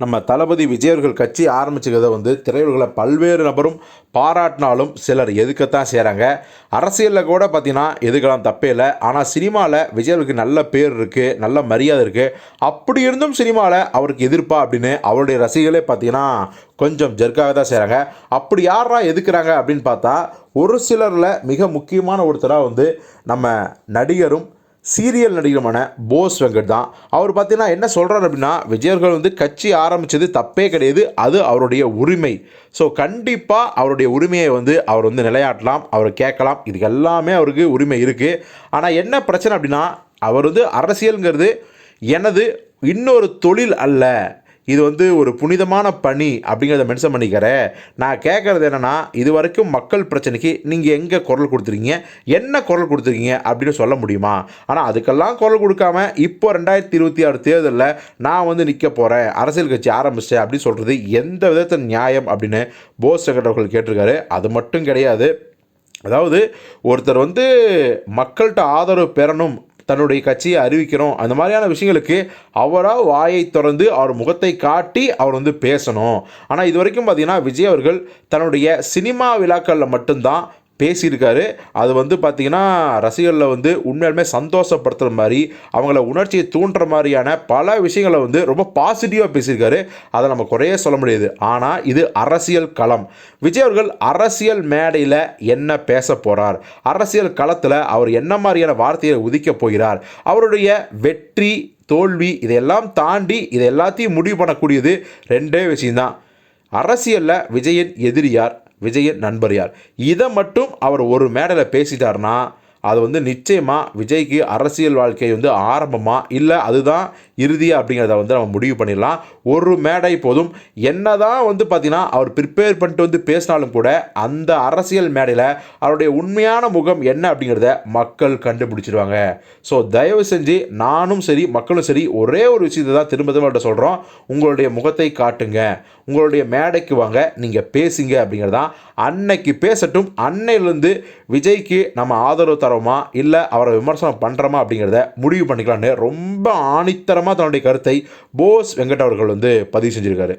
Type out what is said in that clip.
நம்ம தளபதி விஜயர்கள் கட்சி ஆரம்பிச்சுக்கிறத வந்து திரையுலகில் பல்வேறு நபரும் பாராட்டினாலும் சிலர் எதுக்கத்தான் செய்கிறாங்க அரசியலில் கூட பார்த்தீங்கன்னா எதுக்கலாம் தப்பே இல்லை. ஆனால் சினிமாவில் விஜயர்களுக்கு நல்ல பேர் இருக்குது நல்ல மரியாதை இருக்குது அப்படி இருந்தும் சினிமாவில் அவருக்கு எதிர்ப்பா அப்படின்னு அவருடைய ரசிகர்களே பார்த்தீங்கன்னா கொஞ்சம் ஜெர்க்காக தான் செய்கிறாங்க அப்படி யாரா எதுக்குறாங்க அப்படின்னு பார்த்தா ஒரு சிலரில் மிக முக்கியமான ஒருத்தராக வந்து நம்ம நடிகரும் சீரியல் நடிகருமான போஸ் வெங்கட் தான். அவர் பார்த்தீங்கன்னா என்ன சொல்கிறார் அப்படின்னா விஜயர்கள் வந்து கட்சி ஆரம்பித்தது தப்பே கிடையாது அது அவருடைய உரிமை. ஸோ கண்டிப்பாக அவருடைய உரிமையை வந்து அவர் வந்து நிலையாட்டலாம் அவர் கேட்கலாம். இது எல்லாமே அவருக்கு உரிமை இருக்குது ஆனால் என்ன பிரச்சனை அப்படின்னா அவர் வந்து அரசியலுங்கிறது எனது இன்னொரு தொழில் அல்ல. இது வந்து ஒரு புனிதமான பணி அப்படிங்கிறத மென்ஷன் பண்ணிக்கிறேன். நான் கேட்குறது என்னென்னா இது வரைக்கும் மக்கள் பிரச்சனைக்கு நீங்கள் எங்கே குரல் கொடுத்துருக்கீங்க? என்ன குரல் கொடுத்துருக்கீங்க? அப்படின்னு சொல்ல முடியுமா? ஆனால் அதுக்கெல்லாம் குரல் கொடுக்காம இப்போ ரெண்டாயிரத்தி இருபத்தி ஆறு தேர்தலில் நான் வந்து நிற்க போகிறேன் அரசியல் கட்சி ஆரம்பிச்சிட்டேன் அப்படின்னு சொல்கிறது எந்த விதத்தில் நியாயம் அப்படின்னு போஸ் செகட் அவர்கள் கேட்டிருக்காரு. அது மட்டும் கிடையாது. அதாவது ஒருத்தர் வந்து மக்கள்கிட்ட ஆதரவு பெறணும் தன்னுடைய கட்சியை அறிவிக்கிறோம். அந்த மாதிரியான விஷயங்களுக்கு அவராக வாயை திறந்து அவர் முகத்தை காட்டி அவர் வந்து பேசணும். ஆனால் இது வரைக்கும் பார்த்தீங்கன்னா விஜய் அவர்கள் தன்னுடைய சினிமா விழாக்களில் மட்டும்தான் பேசியிருக்காரு. அது வந்து பார்த்திங்கன்னா ரசிகர்களில் வந்து உண்மையாலுமே சந்தோஷப்படுத்துகிற மாதிரி அவங்கள உணர்ச்சியை தூண்டுற மாதிரியான பல விஷயங்களை வந்து ரொம்ப பாசிட்டிவாக பேசியிருக்காரு. அதை நம்ம குறைய சொல்ல முடியாது. ஆனால் இது அரசியல் களம். விஜய் அவர்கள் அரசியல் மேடையில் என்ன பேச போகிறார் அரசியல் களத்தில் அவர் என்ன மாதிரியான வார்த்தையை உதிக்க போகிறார்? அவருடைய வெற்றி தோல்வி இதையெல்லாம் தாண்டி இதை எல்லாத்தையும் முடிவு பண்ணக்கூடியது ரெண்டே விஷயம்தான். அரசியலில் விஜயின் எதிரியார் விஜயின் நண்பர் யார்? இதை மட்டும் அவர் ஒரு மேடையில் பேசிட்டார்னா அது வந்து நிச்சயமாக விஜய்க்கு அரசியல் வாழ்க்கை வந்து ஆரம்பமாக இல்லை அதுதான் இறுதியாக அப்படிங்கிறத வந்து நம்ம முடிவு பண்ணிடலாம். ஒரு மேடை போதும். என்ன தான் வந்து பார்த்திங்கன்னா அவர் ப்ரிப்பேர் பண்ணிட்டு வந்து பேசினாலும் கூட அந்த அரசியல் மேடையில் அவருடைய உண்மையான முகம் என்ன அப்படிங்கிறத மக்கள் கண்டுபிடிச்சிடுவாங்க ஸோ தயவு செஞ்சு நானும் சரி மக்களும் சரி ஒரே ஒரு விஷயத்தை தான் திரும்ப திரும்ப சொல்கிறோம் உங்களுடைய முகத்தை காட்டுங்க. உங்களுடைய மேடைக்கு வாங்க நீங்கள் பேசுங்க அப்படிங்கிறதான் அன்னைக்கு பேசட்டும் அன்னையிலேருந்து விஜய்க்கு நம்ம ஆதரவு தரோமா இல்லை அவரை விமர்சனம் பண்ணுறோமா அப்படிங்கிறத முடிவு பண்ணிக்கலான்னு ரொம்ப ஆணித்தரமாக தன்னுடைய கருத்தை போஸ் வெங்கட் அவர்கள் வந்து பதிவு செஞ்சுருக்காரு.